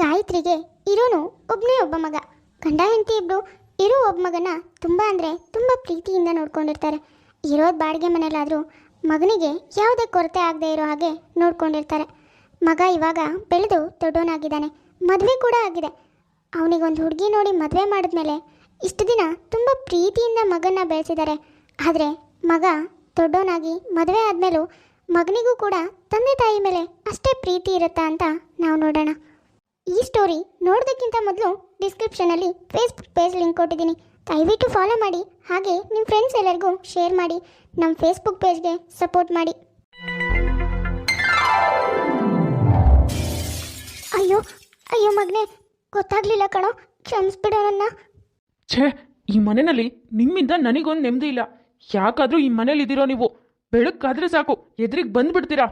ಗಾಯತ್ರಿಗೆ ಇರೋನು ಒಬ್ಬನೇ ಒಬ್ಬ ಮಗ. ಗಂಡ ಹೆಂಡತಿ ಇಬ್ರು ಇರೋ ಒಬ್ಬ ಮಗನ ತುಂಬ ಅಂದರೆ ತುಂಬ ಪ್ರೀತಿಯಿಂದ ನೋಡ್ಕೊಂಡಿರ್ತಾರೆ. ಇರೋದು ಬಾಡಿಗೆ ಮನೇಲಾದರೂ ಮಗನಿಗೆ ಯಾವುದೇ ಕೊರತೆ ಆಗದೆ ಇರೋ ಹಾಗೆ ನೋಡ್ಕೊಂಡಿರ್ತಾರೆ. ಮಗ ಇವಾಗ ಬೆಳೆದು ದೊಡ್ಡವನಾಗಿದ್ದಾನೆ. ಮದುವೆ ಕೂಡ ಆಗಿದೆ. ಅವನಿಗೊಂದು ಹುಡುಗಿ ನೋಡಿ ಮದುವೆ ಮಾಡಿದ್ಮೇಲೆ ಇಷ್ಟು ದಿನ ತುಂಬ ಪ್ರೀತಿಯಿಂದ ಮಗನ ಬೆಳೆಸಿದ್ದಾರೆ. ಆದರೆ ಮಗ ದೊಡ್ಡವನಾಗಿ ಮದುವೆ ಆದಮೇಲೂ ಮಗನಿಗೂ ಕೂಡ ತಂದೆ ತಾಯಿ ಮೇಲೆ ಅಷ್ಟೇ ಪ್ರೀತಿ ಇರುತ್ತಾ ಅಂತ ನಾವು ನೋಡೋಣ. ಈ ಸ್ಟೋರಿ ನೋಡೋದಕ್ಕಿಂತ ಮೊದಲು ಡಿಸ್ಕ್ರಿಪ್ಷನಲ್ಲಿ ಫೇಸ್ಬುಕ್ ಪೇಜ್ ಲಿಂಕ್ ಕೊಟ್ಟಿದ್ದೀನಿ. ದಯವಿಟ್ಟು ಫಾಲೋ ಮಾಡಿ ಹಾಗೆ ನಿಮ್ಮ ಫ್ರೆಂಡ್ಸ್ ಎಲ್ಲರಿಗೂ ಶೇರ್ ಮಾಡಿ ನಮ್ಮ ಫೇಸ್ಬುಕ್ ಪೇಜ್ಗೆ ಸಪೋರ್ಟ್ ಮಾಡಿ. ಅಯ್ಯೋ ಅಯ್ಯೋ ಮಗನೇ ಗೊತ್ತಾಗ್ಲಿಲ್ಲ ಕಣೋ ಕ್ಷಮಿಸ್ಬಿಡೋ ನನ್ನ ಛೇ ಈ ಮನೆಯಲ್ಲಿ ನಿಮ್ಮಿಂದ ನನಗೊಂದು ನೆಮ್ಮದಿ ಇಲ್ಲ. ಯಾಕಾದ್ರೂ ಈ ಮನೇಲಿ ಇದ್ದೀರೋ ನೀವು? ಬೆಳಕಾದ್ರೆ ಸಾಕು ಎದುರಿಗೆ ಬಂದ್ಬಿಡ್ತೀರಾ?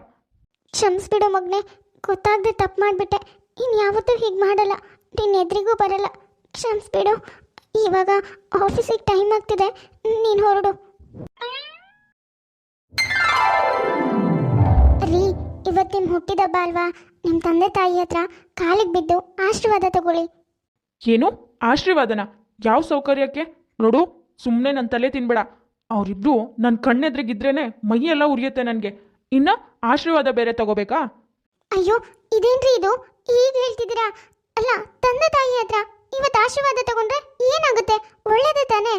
ಕ್ಷಮಿಸ್ಬಿಡು ಮಗನೆ ಗೊತ್ತಾಗದೆ ತಪ್ಪು ಮಾಡಿಬಿಟ್ಟೆ. ಇನ್ನು ಯಾವತ್ತೂ ಹೀಗೆ ಮಾಡಲ್ಲ. ನಿನ್ನ ಎದುರಿಗೂ ಬರಲ್ಲ. ಕ್ಷಮಿಸ್ಬಿಡು ಇವಾಗ ಆಫೀಸಿಗೆ ಟೈಮ್ ಆಗ್ತಿದೆ. ನೀನು ಹೊರಡು. ರೀ ಇವತ್ತು ನಿಮ್ಮ ಹುಟ್ಟಿದಬ್ಬ ಅಲ್ವಾ? ನಿಮ್ಮ ತಂದೆ ತಾಯಿ ಹತ್ರ ಕಾಲಿಗೆ ಬಿದ್ದು ಆಶೀರ್ವಾದ ತಗೊಳ್ಳಿ. ಏನು? ಆಶೀರ್ವಾದನ? ಯಾವ ಸೌಕರ್ಯಕ್ಕೆ? ನೋಡು ಸುಮ್ಮನೆ ನನ್ನ ತಲೆ ತಿನ್ಬೇಡ. ಅವರಿಬ್ರು ನನ್ನ ಕಣ್ಣೆದ್ರಿಗಿದ್ರೇನೆ ಮೈಯೆಲ್ಲ ಉರಿಯುತ್ತೆ ನನಗೆ. ಇನ್ನು ಆಶೀರ್ವಾದ ಬೇರೆ ತಗೋಬೇಕಾ? ಅಯ್ಯೋ ಇದೇನ್ರಿ ಇದು? ಈಗ ಹೇಳ್ತಿದ್ದೀರಾ? ಅಲ್ಲ ತಂದೆ ತಾಯಿ ಹತ್ರ ಇವತ್ತು ಆಶೀರ್ವಾದ ತಗೊಂಡ್ರೆ ಏನಾಗುತ್ತೆ? ಒಳ್ಳೇದೇ ತಾನೇ?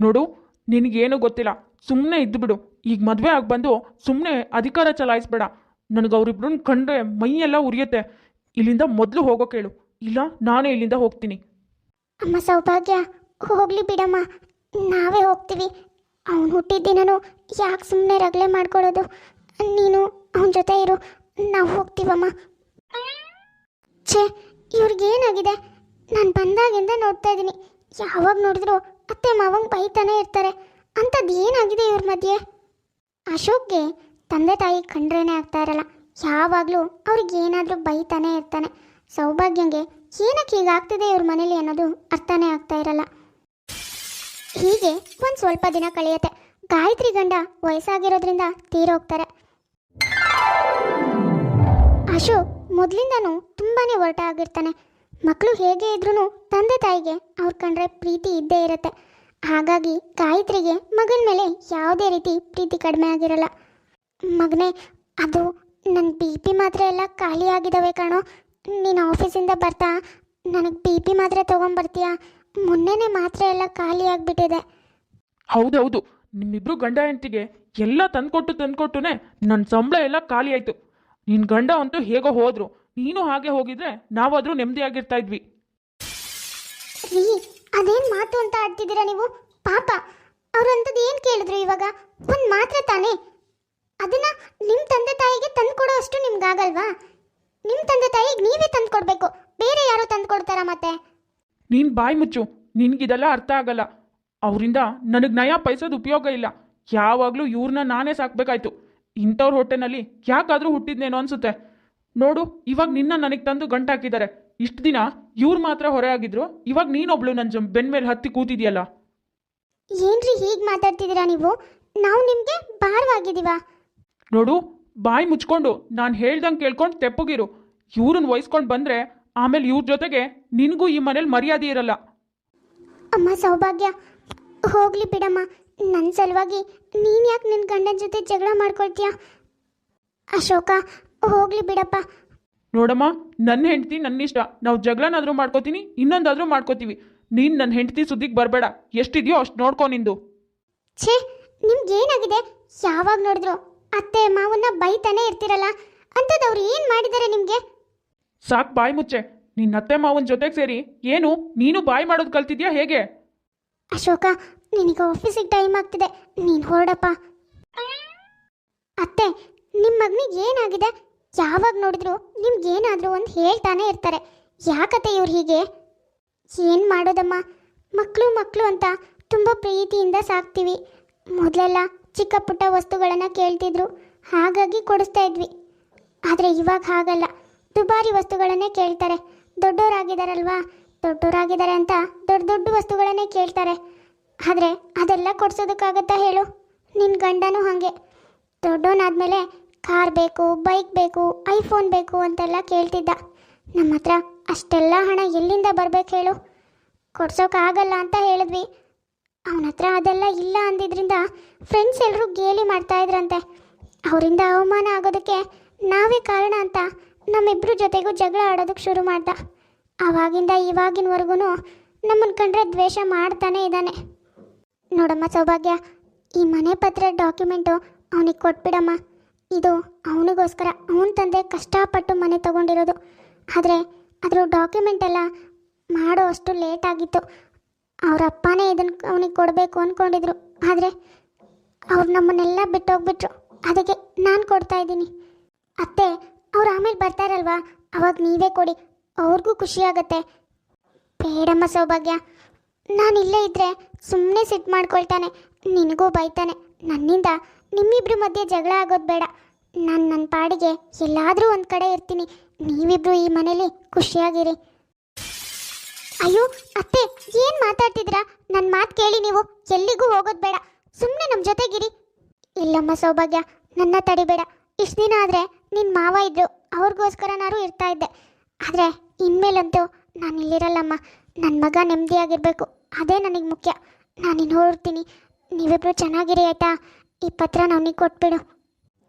ನೋಡು ನಿನಗೇನು ಗೊತ್ತಿಲ್ಲ. ಸುಮ್ಮನೆ ಇದ್ದುಬಿಡು. ಈಗ ಮದುವೆ ಆಗಿ ಬಂದು ಸುಮ್ಮನೆ ಅಧಿಕಾರ ಚಲಾಯಿಸ್ಬೇಡ. ನನಗೆ ಅವರಿಬ್ರನ್ನ ಕಂಡ್ರೆ ಮೈಯೆಲ್ಲ ಉರಿಯುತ್ತೆ. ಇಲ್ಲಿಂದ ಮೊದಲು ಹೋಗೋ ಕೇಳು. ಇಲ್ಲ ನಾನೇ ಇಲ್ಲಿಂದ ಹೋಗ್ತೀನಿ. ಅಮ್ಮ ಸೌಭಾಗ್ಯ. ಹೋಗ್ಲಿ ಬಿಡಮ್ಮ. ನಾವೇ ಹೋಗ್ತೀವಿ. ಅವನು ಹುಟ್ಟಿದ್ದಿನೂ ಯಾಕೆ ಸುಮ್ಮನೆ ರಗಳೆ ಮಾಡ್ಕೊಳ್ಳೋದು ನೀನು ಅವನ ಜೊತೆ ಇರು. ನಾವು ಹೋಗ್ತೀವಮ್ಮ. ಛೇ ಇವ್ರಿಗೇನಾಗಿದೆ ನಾನು ಬಂದಾಗಿಂದ ನೋಡ್ತಾ ಇದ್ದೀನಿ ಯಾವಾಗ ನೋಡಿದ್ರು ಅತ್ತೆ ಮಾವಂಗೆ ಬೈತಾನೆ ಇರ್ತಾರೆ. ಅಂಥದ್ದು ಏನಾಗಿದೆ ಇವ್ರ ಮಧ್ಯೆ? ಅಶೋಕ್ಗೆ ತಂದೆ ತಾಯಿ ಕಂಡ್ರೇನೆ ಆಗ್ತಾ ಇರಲ್ಲ. ಯಾವಾಗಲೂ ಅವ್ರಿಗೆ ಏನಾದರೂ ಬೈತಾನೆ ಇರ್ತಾನೆ. ಸೌಭಾಗ್ಯಂಗೆ ಏನಕ್ಕೆ ಹೀಗಾಗ್ತಿದೆ ಇವ್ರ ಮನೇಲಿ ಅನ್ನೋದು ಅರ್ಥನೇ ಆಗ್ತಾ ಇರಲ್ಲ. ಹೀಗೆ ಒಂದು ಸ್ವಲ್ಪ ದಿನ ಕಳೆಯುತ್ತೆ. ಗಾಯತ್ರಿ ಗಂಡ ವಯಸ್ಸಾಗಿರೋದ್ರಿಂದ ತೀರೋಗ್ತಾರೆ ಅಶೋಕ್ ಮೊದಲಿಂದನೂ ತುಂಬಾ ಒರಟ ಆಗಿರ್ತಾನೆ. ಮಕ್ಕಳು ಹೇಗೆ ಇದ್ರೂ ತಂದೆ ತಾಯಿಗೆ ಅವ್ರ ಕಂಡ್ರೆ ಪ್ರೀತಿ ಇದ್ದೇ ಇರುತ್ತೆ. ಹಾಗಾಗಿ ಗಾಯತ್ರಿಗೆ ಮಗನ ಮೇಲೆ ಯಾವುದೇ ರೀತಿ ಪ್ರೀತಿ ಕಡಿಮೆ ಆಗಿರಲ್ಲ. ಮಗನೇ, ಅದು ನನ್ನ ಬಿ ಪಿ ಮಾತ್ರೆ ಎಲ್ಲ ಖಾಲಿ ಆಗಿದ್ದಾವೆ ಕಣೋ. ನೀನು ಆಫೀಸಿಂದ ಬರ್ತಾ, ನನಗೆ ಬಿ ಪಿ ಮಾತ್ರೆ ತೊಗೊಂಬರ್ತೀಯಾ? ಮೊನ್ನೆನೇ ಮಾತ್ರೆ ಎಲ್ಲ ಖಾಲಿ ಆಗಿಬಿಟ್ಟಿದೆ. ಹೌದೌದು. ನಿಮ್ಮಿಬ್ರು ಗಂಡ ಹೆಂಡತಿಗೆ ಎಲ್ಲ ತಂದ್ಕೊಟ್ಟು, ತಂದ್ಕೊಟ್ಟುನೆ ನನ್ನ ಸಂಬಳ ಎಲ್ಲ ಖಾಲಿ ಆಯ್ತು. ನಿನ್ನ ಗಂಡ ಅಂತೂ ಹೇಗೋ ಹೋದ್ರು. ನೀನು ಹಾಗೆ ಹೋಗಿದ್ರೆ ನಾವಾದ್ರೂ ನೆಮ್ಮದಿಯಾಗಿರ್ತಾ ಇದ್ವಿ ರೀ ಅದೇನು ಮಾತು ಅಂತ ಆಡ್ತಿದ್ದೀರಾ ನೀವು? ಪಾಪ ಅವ್ರು ಏನ್ ಕೇಳಿದ್ರು ಇವಾಗ? ಒಂದ್ ಮಾತ್ರ ತಾನೇ. ಅದನ್ನ ನಿಮ್ಮ ತಂದೆ ತಾಯಿಗೆ ತಂದ್ಕೊಡೋ ಅಷ್ಟು ನಿಮ್ಗಾಗಲ್ವಾ? ನಿಮ್ಮ ತಂದೆ ತಾಯಿಗೆ ನೀವೇ ತಂದ್ಕೊಡ್ಬೇಕು. ಬೇರೆ ಯಾರು ತಂದ್ಕೊಡ್ತಾರಾ ಮತ್ತೆ? ನೀನ್ ಬಾಯಿ ಮುಚ್ಚು. ನಿನ್ಗಿದೆಲ್ಲ ಅರ್ಥ ಆಗಲ್ಲ. ಅವರಿಂದ ನನಗೆ ನಯ ಪೈಸದ ಉಪಯೋಗ ಇಲ್ಲ. ಯಾವಾಗಲೂ ಇವ್ರನ್ನ ನಾನೇ ಸಾಕ್ಬೇಕಾಯ್ತು. ಇಂಥವ್ರ ಹೊಟ್ಟೆನಲ್ಲಿ ಯಾಕಾದರೂ ಹುಟ್ಟಿದ್ನೇನೋ ಅನ್ಸುತ್ತೆ. ನೋಡು ಇವಾಗ ನಿನ್ನ ನನಗೆ ತಂದು ಗಂಟು ಹಾಕಿದ್ದಾರೆ ಇಷ್ಟು ದಿನ ಇವ್ರು ಮಾತ್ರ ಹೊರೆ ಆಗಿದ್ರು ಇವಾಗ ನೀನೊಬ್ಳು ನನ್ನ ಬೆನ್ ಮೇಲೆ ಹತ್ತಿ ಕೂತಿದ್ಯಲ್ಲ. ಏನ್ರಿ ಹೀಗೆ ಮಾತಾಡ್ತಿದ್ದೀರಾ ನೀವು? ನಾವು ನಿಮಗೆ ಭಾರವಾಗಿದ್ದೀವ? ನೋಡು ಬಾಯಿ ಮುಚ್ಕೊಂಡು ನಾನು ಹೇಳ್ದಂಗೆ ಕೇಳ್ಕೊಂಡು ತೆಪ್ಪಗಿರು. ಇವ್ರನ್ನ ವಹಿಸ್ಕೊಂಡು ಬಂದರೆ ಆಮೇಲೆ ಇವ್ರ ಜೊತೆಗೆ ನಿನಗೂ ಈ ಮನೇಲಿ ಮರ್ಯಾದೆ ಇರಲ್ಲ. ಅಮ್ಮ ಸೌಭಾಗ್ಯ. ಹೋಗ್ಲಿ ಬಿಡಮ್ಮ. ನನ್ನ ಸಲುವಾಗಿ ನೀನು ಯಾಕೆ ನಿನ್ನ ಗಂಡನ ಜೊತೆ ಜಗಳ ಮಾಡ್ಕೊಳ್ತೀಯ? ಅಶೋಕ ಹೋಗ್ಲಿ ಬಿಡಪ್ಪ. ನೋಡಮ್ಮ ನನ್ನ ಹೆಂಡತಿ ನನ್ನ ಇಷ್ಟ ನಾವು ಜಗಳನಾದರೂ ಮಾಡ್ಕೋತೀನಿ ಇನ್ನೊಂದಾದರೂ ಮಾಡ್ಕೋತೀವಿ. ನೀನು ನನ್ನ ಹೆಂಡತಿ ಸುದ್ದಿಗೆ ಬರಬೇಡ. ಎಷ್ಟಿದೆಯೋ ಅಷ್ಟು ನೋಡ್ಕೊ ನಿಂದು. ಛೇ ನಿಮ್ಗೆ ಏನಾಗಿದೆ? ಯಾವಾಗ ನೋಡಿದ್ರು ಅತ್ತೆ ಮಾವನ್ನ ಬೈತಾನೆ ಇರ್ತಿರಲ್ಲ? ಅಂಥದ್ದು ಏನು ಮಾಡಿದ್ದಾರೆ ನಿಮಗೆ? ಸಾಕು ಬಾಯಿ ಮುಚ್ಚೆ. ನಿನ್ನ ಅತ್ತೆ ಮಾವನ ಜೊತೆಗೆ ಸೇರಿ ಏನು? ನೀನು ಬಾಯಿ ಮಾಡೋದು ಕಲ್ತಿದ್ಯಾ ಹೇಗೆ? ಅಶೋಕ, ನಿನಗೆ ಆಫೀಸಿಗೆ ಟೈಮ್ ಆಗ್ತಿದೆ. ನೀನು ಹೊರಡಪ್ಪ. ಅತ್ತೆ ನಿಮ್ಮ ಮಗನಿಗೆ ಏನಾಗಿದೆ? ಯಾವಾಗ ನೋಡಿದ್ರು ನಿಮ್ಗೇನಾದರೂ ಒಂದು ಹೇಳ್ತಾನೆ ಇರ್ತಾರೆ. ಯಾಕತ್ತೆ ಇವ್ರು ಹೀಗೆ? ಏನು ಮಾಡೋದಮ್ಮ? ಮಕ್ಕಳು ಮಕ್ಕಳು ಅಂತ ತುಂಬ ಪ್ರೀತಿಯಿಂದ ಸಾಕ್ತೀವಿ. ಮೊದಲೆಲ್ಲ ಚಿಕ್ಕ ಪುಟ್ಟ ವಸ್ತುಗಳನ್ನು ಕೇಳ್ತಿದ್ರು. ಹಾಗಾಗಿ ಕೊಡಿಸ್ತಾ ಇದ್ವಿ. ಆದರೆ ಇವಾಗ ಹಾಗಲ್ಲ. ದುಬಾರಿ ವಸ್ತುಗಳನ್ನೇ ಕೇಳ್ತಾರೆ. ದೊಡ್ಡವರಾಗಿದ್ದಾರಲ್ವಾ ದೊಡ್ಡವರಾಗಿದ್ದಾರೆ ಅಂತ ದೊಡ್ಡ ದೊಡ್ಡ ವಸ್ತುಗಳನ್ನೇ ಕೇಳ್ತಾರೆ. ಆದರೆ ಅದೆಲ್ಲ ಕೊಡ್ಸೋದಕ್ಕಾಗತ್ತಾ ಹೇಳು? ನಿನ್ನ ಗಂಡನೂ ಹಾಗೆ. ದೊಡ್ಡವನಾದ್ಮೇಲೆ ಕಾರ್ ಬೇಕು, ಬೈಕ್ ಬೇಕು, ಐಫೋನ್ ಬೇಕು ಅಂತೆಲ್ಲ ಕೇಳ್ತಿದ್ದ. ನಮ್ಮ ಹತ್ರ ಅಷ್ಟೆಲ್ಲ ಹಣ ಎಲ್ಲಿಂದ ಬರಬೇಕು ಹೇಳು? ಕೊಡ್ಸೋಕ್ಕಾಗಲ್ಲ ಅಂತ ಹೇಳಿದ್ವಿ. ಅವನ ಹತ್ರ ಅದೆಲ್ಲ ಇಲ್ಲ ಅಂದಿದ್ರಿಂದ ಫ್ರೆಂಡ್ಸ್ ಎಲ್ಲರೂ ಗೇಲಿ ಮಾಡ್ತಾ ಇದ್ರಂತೆ. ಅವರಿಂದ ಅವಮಾನ ಆಗೋದಕ್ಕೆ ನಾವೇ ಕಾರಣ ಅಂತ ನಮ್ಮಿಬ್ರ ಜೊತೆಗೂ ಜಗಳ ಆಡೋದಕ್ಕೆ ಶುರು ಮಾಡ್ದ. ಆವಾಗಿಂದ ಇವಾಗಿನವರೆಗೂ ನಮ್ಮನ್ನು ಕಂಡ್ರೆ ದ್ವೇಷ ಮಾಡ್ತಾನೆ ಇದ್ದಾನೆ ನೋಡಮ್ಮ ಸೌಭಾಗ್ಯ, ಈ ಮನೆ ಪತ್ರ ಡಾಕ್ಯುಮೆಂಟು ಅವನಿಗೆ ಕೊಟ್ಬಿಡಮ್ಮ. ಇದು ಅವನಿಗೋಸ್ಕರ, ಅವನ ತಂದೆ ಕಷ್ಟಪಟ್ಟು ಮನೆ ತಗೊಂಡಿರೋದು. ಆದರೆ ಅದರ ಡಾಕ್ಯುಮೆಂಟ್ ಎಲ್ಲ ಮಾಡೋ ಅಷ್ಟು ಲೇಟ್ ಆಗಿತ್ತು. ಅವ್ರ ಅಪ್ಪನೇ ಇದನ್ನು ಅವನಿಗೆ ಕೊಡಬೇಕು ಅಂದ್ಕೊಂಡಿದ್ರು ಆದರೆ ಅವ್ರು ನಮ್ಮನ್ನೆಲ್ಲ ಬಿಟ್ಟೋಗ್ಬಿಟ್ರು. ಅದಕ್ಕೆ ನಾನು ಕೊಡ್ತಾ ಇದ್ದೀನಿ. ಅತ್ತೆ, ಅವ್ರು ಆಮೇಲೆ ಬರ್ತಾರಲ್ವಾ? ಅವಾಗ ನೀವೇ ಕೊಡಿ. ಅವ್ರಿಗೂ ಖುಷಿ ಆಗತ್ತೆ. ಬೇಡಮ್ಮ ಸೌಭಾಗ್ಯ. ನಾನು ಇಲ್ಲೇ ಇದ್ದರೆ ಸುಮ್ಮನೆ ಸಿಟ್ಟು ಮಾಡ್ಕೊಳ್ತಾನೆ. ನಿನಗೂ ಬೈತಾನೆ. ನನ್ನಿಂದ ನಿಮ್ಮಿಬ್ರ ಮಧ್ಯೆ ಜಗಳ ಆಗೋದು ಬೇಡ. ನಾನು ನನ್ನ ಪಾಡಿಗೆ ಎಲ್ಲಾದರೂ ಒಂದು ಕಡೆ ಇರ್ತೀನಿ. ನೀವಿಬ್ರು ಈ ಮನೇಲಿ ಖುಷಿಯಾಗಿರಿ. ಅಯ್ಯೋ, ಅತ್ತೆ, ಏನು ಮಾತಾಡ್ತಿದ್ದೀರಾ? ನನ್ನ ಮಾತು ಕೇಳಿ ನೀವು. ಎಲ್ಲಿಗೂ ಹೋಗೋದು ಬೇಡ. ಸುಮ್ಮನೆ ನಮ್ಮ ಜೊತೆಗಿರಿ. ಇಲ್ಲಮ್ಮ ಸೌಭಾಗ್ಯ, ನನ್ನ ತಡಿಬೇಡ. ಇಷ್ಟು ದಿನ ಆದರೆ ನಿನ್ನ ಮಾವ ಇದ್ರು. ಅವ್ರಿಗೋಸ್ಕರನಾರು ಇರ್ತಾ ಇದ್ದೆ. ಆದರೆ ಇನ್ಮೇಲಂತೂ ನಾನು ಇಲ್ಲಿರಲ್ಲಮ್ಮ. ನನ್ನ ಮಗ ನೆಮ್ಮದಿಯಾಗಿರಬೇಕು ಅದೇ ನನಗೆ ಮುಖ್ಯ. ನಾನು ಇನ್ನು ಹೊರಡ್ತೀನಿ ನೀವಿಬ್ರು ಚೆನ್ನಾಗಿರಿ ಆಯ್ತಾ? ಈ ಪತ್ರ ನನಗೆ ಕೊಟ್ಬಿಡು.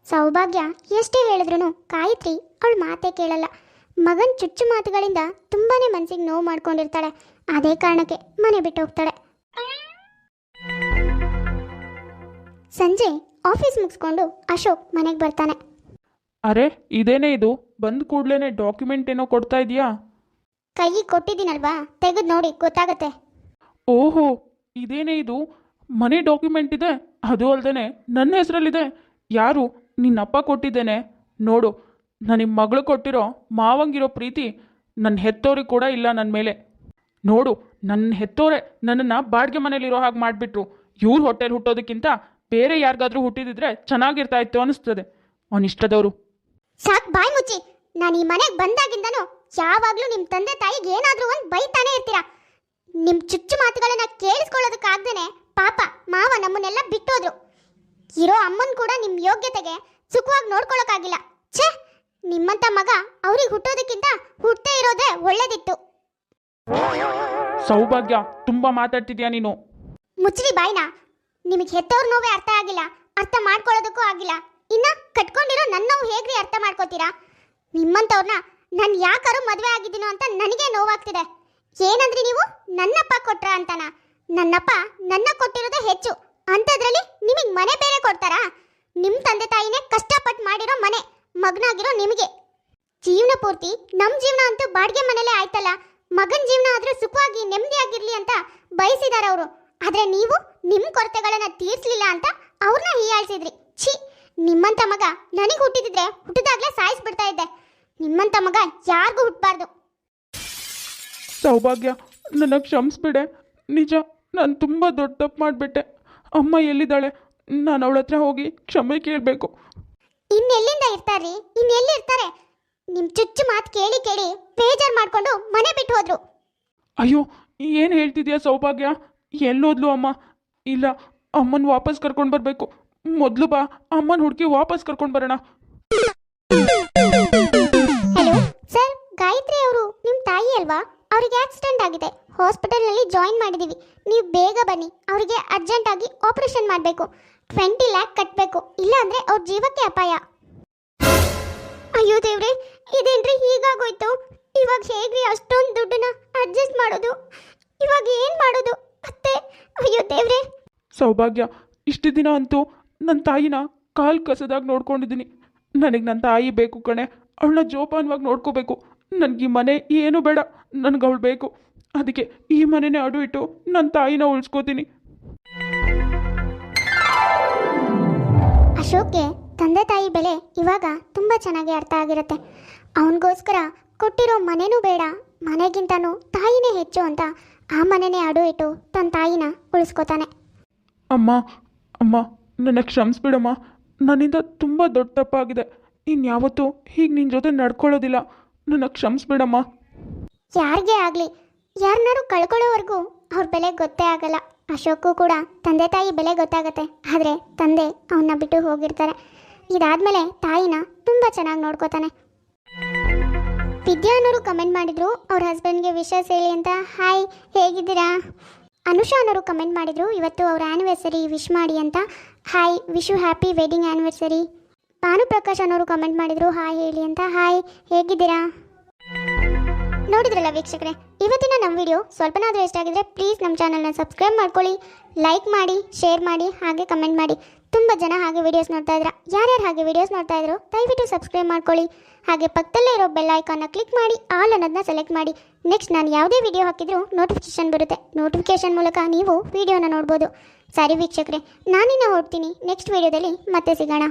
ಸೌಭಾಗ್ಯ ಎಷ್ಟೇ ಹೇಳಿದ್ರು ಕಾಯಿತ್ರಿ ಅವಳು ಮಾತೇ ಕೇಳಲ್ಲ. ಮಗನ ಚುಚ್ಚು ಮಾತುಗಳಿಂದ ತುಂಬಾ ಮನಸ್ಸಿಗೆ ನೋವು ಮಾಡ್ಕೊಂಡಿರ್ತಾಳೆ. ಅದೇ ಕಾರಣಕ್ಕೆ ಮನೆ ಬಿಟ್ಟು ಹೋಗ್ತಾಳೆ. ಸಂಜೆ ಆಫೀಸ್ ಮುಗಿಸ್ಕೊಂಡು ಅಶೋಕ್ ಮನೆಗೆ ಬರ್ತಾನೆ. ಅರೆ ಇದೇನೇ ಇದು? ಬಂದ ಕೂಡ್ಲೇನೆ ಡಾಕ್ಯುಮೆಂಟ್ ಏನೋ ಕೊಡ್ತಾ ಇದೆಯಾ? ಕೈಗೆ ಕೊಟ್ಟಿದ್ದೀನಲ್ವಾ? ತೆಗೆದು ನೋಡಿ ಗೊತ್ತಾಗತ್ತೆ. ಓಹೋ ಇದೇನೇ ಇದು? ಮನೆ ಡಾಕ್ಯುಮೆಂಟ್ ಇದೆ? ಅದು ಅಲ್ಲದೆ ನನ್ನ ಹೆಸರಲ್ಲಿದೆ. ಯಾರು? ನಿನ್ನಪ್ಪ ಕೊಟ್ಟಿದ್ದೇನೆ. ನೋಡು ನನ್ನ ಮಗಳು ಕೊಟ್ಟಿರೋ ಮಾವಂಗಿರೋ ಪ್ರೀತಿ ನನ್ನ ಹೆತ್ತೋರಿಗೆ ಕೂಡ ಇಲ್ಲ ನನ್ನ ಮೇಲೆ. ನೋಡು ನನ್ನ ಹೆತ್ತೋರೆ ನನ್ನನ್ನು ಬಾಡಿಗೆ ಮನೇಲಿರೋ ಹಾಗೆ ಮಾಡಿಬಿಟ್ರು. ಇವ್ರ ಹೊಟ್ಟೆಲಿ ಹುಟ್ಟೋದಕ್ಕಿಂತ ಬೇರೆ ಯಾರಿಗಾದರೂ ಹುಟ್ಟಿದಿದ್ರೆ ಚೆನ್ನಾಗಿರ್ತಾ ಇತ್ತು ಅನ್ನಿಸ್ತದೆ. ಅವನಿಷ್ಟದವರು ಸಾಕ್ ಬಾಯ್ ಮುಚ್ಚಿ. ನಾನು ಈ ಮನೆಗೆ ಬಂದಾಗಿಂದನೂ ಯಾವಾಗ್ಲೂ ನಿಮ್ಮ ತಂದೆ ತಾಯಿಗೆ ಏನಾದ್ರೂ ಒಂದು ಬೈತಾನೆ ಇರ್ತೀರಾ. ನಿಮ್ಮ ಚುಚ್ಚು ಮಾತುಗಳನ್ನ ಕೇಳಿಸ್ಕೊಳ್ಳೋದಕ್ಕಾಗ್ದೇನೆ ಪಾಪ ಮಾವ ನಮ್ಮನ್ನೆಲ್ಲ ಬಿಟ್ಟೋದ್ರು. ಇರೋ ಅಮ್ಮನ್ ಕೂಡ ನಿಮ್ಮ ಯೋಗ್ಯತೆಗೆ ಸುಖವಾಗಿ ನೋಡ್ಕೊಳಕ್ಕಾಗಿಲ್ಲ. ಛೇ ನಿಮ್ಮಂತ ಮಗ ಅವ್ರಿಗೆ ಹುಟ್ಟೋದಕ್ಕಿಂತ ಹುಟ್ಟೇ ಇರೋದೇ ಒಳ್ಳೇದಿತ್ತು. ಸೌಭಾಗ್ಯ ತುಂಬಾ ಮಾತಾಡ್ತಿದ್ಯಾ ನೀನು? ಮುಚ್ಚ್ರಿ ಬಾಯ್ನ. ನಿಮಗೆ ಹೆತ್ತವ್ರ ನೋವೇ ಅರ್ಥ ಆಗಿಲ್ಲ. ಅರ್ಥ ಮಾಡ್ಕೊಳ್ಳೋದಕ್ಕೂ ಆಗಿಲ್ಲ. ಇನ್ನ ಕಟ್ಕೊಂಡಿರೋ ನನ್ನ ಹೇಗ್ರಿ ಅರ್ಥ ಮಾಡ್ಕೋತೀರಾ? ನಿಮ್ಮಂತವ್ರನ್ನ ನಾನು ಯಾಕಾರು ಮದುವೆ ಆಗಿದ್ದೀನೋ ಅಂತ ನನಗೆ ನೋವಾಗ್ತಿದೆ. ಏನಂದ್ರಿ ನೀವು? ನನ್ನಪ್ಪ ಕೊಟ್ರ ಅಂತನ? ನನ್ನಪ್ಪ ನನ್ನ ಕೊಟ್ಟಿರೋದೆ ಹೆಚ್ಚು. ಅಂಥದ್ರಲ್ಲಿ ನಿಮಗೆ ಮನೆ ಬೇರೆ ಕೊಡ್ತಾರಾ? ನಿಮ್ಮ ತಂದೆ ತಾಯಿನೇ ಕಷ್ಟಪಟ್ಟು ಮಾಡಿರೋ ಮನೆ, ಮಗನಾಗಿರೋ ನಿಮಗೆ. ಜೀವನ ಪೂರ್ತಿ ನಮ್ಮ ಜೀವನ ಅಂತೂ ಬಾಡಿಗೆ ಮನೇಲೇ ಆಯ್ತಲ್ಲ? ಮಗನ ಜೀವನ ಆದ್ರೂ ಸುಖವಾಗಿ ನೆಮ್ಮದಿಯಾಗಿರ್ಲಿ ಅಂತ ಬಯಸಿದಾರ ಅವರು ಆದ್ರೆ ನೀವು ನಿಮ್ಮ ಕೊರತೆಗಳನ್ನ ತೀರಿಸಲಿಲ್ಲ ಅಂತ ಅವ್ರನ್ನ ಹೀಯಾಳಿಸಿದ್ರಿ. ಛೀ! ನಿಮ್ಮಂತ ಮಗ ನನಗೆ ಹುಟ್ಟಿದ್ರೆ ಹುಟ್ಟಿದಾಗ್ಲೇ ಸಾಯಿಸ್ಬಿಡ್ತಾ ಇದ್ದೆ. ನಿಮ್ಮಂತ ಮಗ ಯಾರಿಗೂ ಹುಟ್ಟಬಾರ್ದು ಸೌಭಾಗ್ಯ ನನ್ನ ಕ್ಷಮಿಸ್ಬಿಡೆ. ನಿಜ ನಾನು ತುಂಬ ದೊಡ್ಡ ತಪ್ಪು ಮಾಡಿಬಿಟ್ಟೆ. ಅಮ್ಮ ಎಲ್ಲಿದ್ದಾಳೆ? ನಾನು ಅವಳ ಹತ್ರ ಹೋಗಿ ಕ್ಷಮೆ ಕೇಳಬೇಕು. ಇನ್ನೆಲ್ಲಿಂದ ಇರ್ತಾರ್ರಿ? ಇನ್ನೆಲ್ಲಿ ಇರ್ತಾರೆ? ನಿಮ್ಮ ಚುಚ್ಚು ಮಾತು ಕೇಳಿ ಕೇಳಿ ಬೇಜಾರ್ ಮಾಡ್ಕೊಂಡು ಮನೆ ಬಿಟ್ಟು ಹೋದ್ರು. ಅಯ್ಯೋ ಏನು ಹೇಳ್ತಿದ್ಯಾ ಸೌಭಾಗ್ಯ? ಎಲ್ಲೋದ್ಲು ಅಮ್ಮ? ಇಲ್ಲ ಅಮ್ಮನ ವಾಪಸ್ ಕರ್ಕೊಂಡು ಬರಬೇಕು. ಮೊದಲು ಬಾ ಅಮ್ಮನ ಹುಡುಕಿ ವಾಪಸ್ ಕರ್ಕೊಂಡು ಬರೋಣ. ಹಲೋ ಸರ್ ಗಾಯತ್ರಿ ಅವರು ನಿಮ್ಮ ತಾಯಿ ಅಲ್ವಾ? ಅವರಿಗೆ ಆಕ್ಸಿಡೆಂಟ್ ಆಗಿದೆ. ಹಾಸ್ಪಿಟಲ್ನಲ್ಲಿ ಜಾಯಿನ್ ಮಾಡಿದ್ದೀವಿ ನೀವು ಬೇಗ ಬನ್ನಿ. ಅವರಿಗೆ ಅರ್ಜೆಂಟಾಗಿ ಆಪರೇಷನ್ ಮಾಡಬೇಕು. ಟ್ವೆಂಟಿ ಲ್ಯಾಕ್ ಕಟ್ಟಬೇಕು ಇಲ್ಲಾಂದ್ರೆ ಅವ್ರ ಜೀವಕ್ಕೆ ಅಪಾಯ. ಅಯ್ಯೋ ದೇವ್ರೆ ಇದೇನ್ರಿ ಹೀಗಾಗೋಯ್ತು? ಇವಾಗ ಹೇಗ್ರಿ ಅಷ್ಟೊಂದು ದುಡ್ಡನ್ನ ಅಡ್ಜಸ್ಟ್ ಮಾಡೋದು? ಇವಾಗ ಏನು ಮಾಡೋದು? ಅತ್ತೆ ಅಯ್ಯೋ ದೇವ್ರೆ. ಸೌಭಾಗ್ಯ ಇಷ್ಟು ದಿನ ಅಂತೂ ನನ್ನ ತಾಯಿನ ಕಾಲು ಕಸದಾಗ ನೋಡ್ಕೊಂಡಿದ್ದೀನಿ. ನನಗೆ ನನ್ನ ತಾಯಿ ಬೇಕು ಕಣೆ. ಅವಳನ್ನ ಜೋಪಾನವಾಗಿ ನೋಡ್ಕೋಬೇಕು. ನನಗೆ ಈ ಮನೆ ಏನು ಬೇಡ. ನನಗೆ ಅವಳು ಬೇಕು. ಅದಕ್ಕೆ ಈ ಮನೆನೇ ಅಡು ಇಟ್ಟು ನನ್ನ ತಾಯಿನ ಉಳಿಸ್ಕೋತೀನಿ. ಅಶೋಕ್ಗೆ ತಂದೆ ತಾಯಿ ಬೆಲೆ ಇವಾಗ ತುಂಬ ಚೆನ್ನಾಗಿ ಅರ್ಥ ಆಗಿರುತ್ತೆ. ಅವನಿಗೋಸ್ಕರ ಕೊಟ್ಟಿರೋ ಮನೆನೂ ಬೇಡ ಮನೆಗಿಂತನೂ ತಾಯಿನೇ ಹೆಚ್ಚು ಅಂತ ಆ ಮನೆನೇ ಅಡು ಇಟ್ಟು ತನ್ನ ತಾಯಿನ ಉಳಿಸ್ಕೋತಾನೆ. ಅಮ್ಮ ಅಮ್ಮ. ನನ್ನ ಕ್ಷಮಿಸ್ಬಿಡಮ್ಮ. ನನ್ನಿಂದ ತುಂಬ ದೊಡ್ಡ ತಪ್ಪಾಗಿದೆ. ಇನ್ಯಾವತ್ತೂ ಹೀಗೆ ನಿನ್ನ ಜೊತೆ ನಡ್ಕೊಳ್ಳೋದಿಲ್ಲ. ನನ್ನ ಕ್ಷಮಿಸ್ಬಿಡಮ್ಮ. ಯಾರಿಗೆ ಆಗಲಿ? ಯಾರನ್ನಾರು ಕಳ್ಕೊಳ್ಳೋವರೆಗೂ ಅವ್ರ ಬೆಲೆ ಗೊತ್ತೇ ಆಗಲ್ಲ. ಅಶೋಕು ಕೂಡ ತಂದೆ ತಾಯಿ ಬೆಲೆ ಗೊತ್ತಾಗತ್ತೆ. ಆದರೆ ತಂದೆ ಅವನ್ನ ಬಿಟ್ಟು ಹೋಗಿರ್ತಾರೆ. ಇದಾದ್ಮೇಲೆ ತಾಯಿನ ತುಂಬ ಚೆನ್ನಾಗಿ ನೋಡ್ಕೋತಾನೆ. ವಿದ್ಯಾ ಅನ್ನೋರು ಕಮೆಂಟ್ ಮಾಡಿದ್ರು, ಅವ್ರ ಹಸ್ಬೆಂಡ್ಗೆ ವಿಶಸ್ ಹೇಳಿ ಅಂತ. ಹಾಯ್ ಹೇಗಿದ್ದೀರಾ? ಅನುಷಾ ಅನ್ನೋರು ಕಮೆಂಟ್ ಮಾಡಿದ್ರು, ಇವತ್ತು ಅವ್ರ ಆ್ಯನಿವರ್ಸರಿ ವಿಶ್ ಮಾಡಿ ಅಂತ. Hi wish happy wedding anniversary Bhanuprakash ಅನ್ನೋರು ಕಮೆಂಟ್ ಮಾಡಿದರು. ಹಾಯ್ ಹೇಳಿ ಅಂತ. ಹಾಯ್ ಹೇಗಿದ್ದೀರಾ? ನೋಡಿದ್ರಲ್ಲ ವೀಕ್ಷಕರೇ, ಇವತ್ತಿನ ನಮ್ಮ ವಿಡಿಯೋ ಸ್ವಲ್ಪನಾದರೂ ಇಷ್ಟ ಪ್ಲೀಸ್ ನಮ್ಮ ಚಾನಲ್ನ ಸಬ್ಸ್ಕ್ರೈಬ್ ಮಾಡ್ಕೊಳ್ಳಿ ಲೈಕ್ ಮಾಡಿ ಶೇರ್ ಮಾಡಿ, ಹಾಗೆ ಕಮೆಂಟ್ ಮಾಡಿ. ತುಂಬ ಜನ ಹಾಗೆ ವಿಡಿಯೋಸ್ ನೋಡ್ತಾ ಇದ್ರ. ಯಾರ್ಯಾರು ಹಾಗೆ ವಿಡಿಯೋಸ್ ನೋಡ್ತಾ ಇದ್ರು, ದಯವಿಟ್ಟು ಸಬ್ಸ್ಕ್ರೈಬ್ ಮಾಡ್ಕೊಳ್ಳಿ. ಹಾಗೆ ಪಕ್ಕದಲ್ಲೇ ಇರೋ ಬೆಲ್ ಐಕಾನ್ನ ಕ್ಲಿಕ್ ಮಾಡಿ ಆಲ್ ಅನ್ನೋದನ್ನ ಸೆಲೆಕ್ಟ್ ಮಾಡಿ. ನೆಕ್ಸ್ಟ್ ನಾನು ಯಾವುದೇ ವಿಡಿಯೋ ಹಾಕಿದರೂ ನೋಟಿಫಿಕೇಷನ್ ಬರುತ್ತೆ. ನೋಟಿಫಿಕೇಷನ್ ಮೂಲಕ ನೀವು ವಿಡಿಯೋನ ನೋಡ್ಬೋದು. ಸರಿ ವೀಕ್ಷಕರೇ ನಾನಿನ್ನ ಹೊರಡ್ತೀನಿ. ನೆಕ್ಸ್ಟ್ ವಿಡಿಯೋದಲ್ಲಿ ಮತ್ತೆ ಸಿಗೋಣ.